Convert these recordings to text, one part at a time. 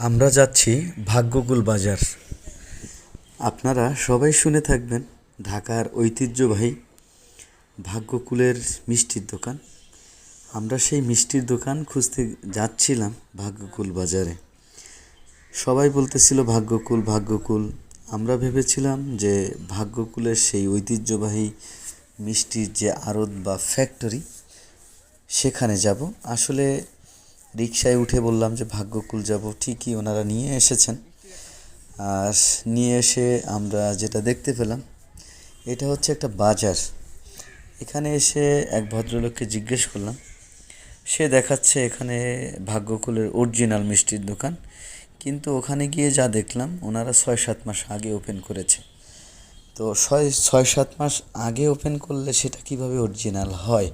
আমরা যাচ্ছি ভাগ্যকুল বাজার। আপনারা সবাই শুনে থাকবেন ঢাকার ঐতিহ্যবাহী ভাগ্যকুলের মিষ্টির দোকান। আমরা সেই মিষ্টির দোকান খুঁজতে যাচ্ছিলাম ভাগ্যকুল বাজারে। সবাই বলতেছিল, ভাগ্যকুল ভাগ্যকুল। আমরা ভেবেছিলাম যে ভাগ্যকুলের সেই ঐতিহ্যবাহী মিষ্টির যে আড়ত বা ফ্যাক্টরি সেখানে যাব। আসলে রিক্সায় উঠে বললাম যে, ভাগ্যকুল যাব। ঠিকই ওনারা নিয়ে এসেছেন। আর নিয়ে এসে আমরা যেটা দেখতে পেলাম, এটা হচ্ছে একটা বাজার। এখানে এসে এক ভদ্রলোককে জিজ্ঞেস করলাম, সে দেখাচ্ছে এখানে ভাগ্যকুলের অরিজিনাল মিষ্টির দোকান, কিন্তু ওখানে গিয়ে যা দেখলাম, ওনারা ছয় সাত মাস আগে ওপেন করেছে। তো ছয় ছয় সাত মাস আগে ওপেন করলে সেটা কীভাবে অরিজিনাল হয়?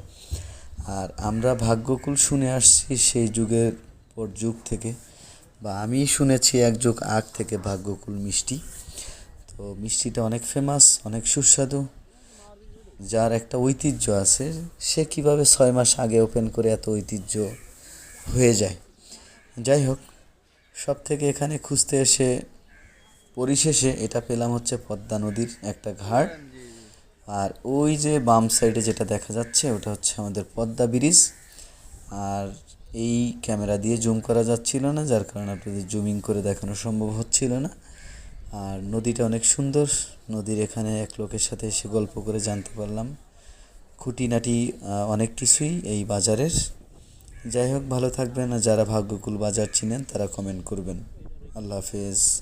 আর আমরা ভাগ্যকুল শুনে আসছি সেই যুগের পর যুগ থেকে, বা আমি শুনেছি এক যুগ আগ থেকে ভাগ্যকুল মিষ্টি। তো মিষ্টিটা অনেক ফেমাস অনেক সুস্বাদু, যার একটা ঐতিহ্য আছে, সে কীভাবে ছয় মাস আগে ওপেন করে এত ঐতিহ্য হয়ে যায়। যাই হোক, সব থেকে এখানে খুঁজতে এসে পরিশেষে এটা পেলাম হচ্ছে পদ্মা নদীর একটা ঘাট। আর ওই যে বাম সাইডে যেটা দেখা যাচ্ছে, ওটা হচ্ছে আমাদের পদ্মা ব্রিজ। আর এই ক্যামেরা দিয়ে জুম করা যাচ্ছিল না, যার কারণে আপনাদের জুমিং করে দেখানো সম্ভব হচ্ছিল না। আর নদীটা অনেক সুন্দর। নদীর এখানে এক লোকের সাথে এসে গল্প করে জানতে পারলাম। খুঁটিনাটি অনেক কিছুই এই বাজারের। যাই হোক, ভালো থাকবেন। আর যারা ভাগ্যকুল বাজার চিনেন, তারা কমেন্ট করবেন। আল্লাহ হাফেজ।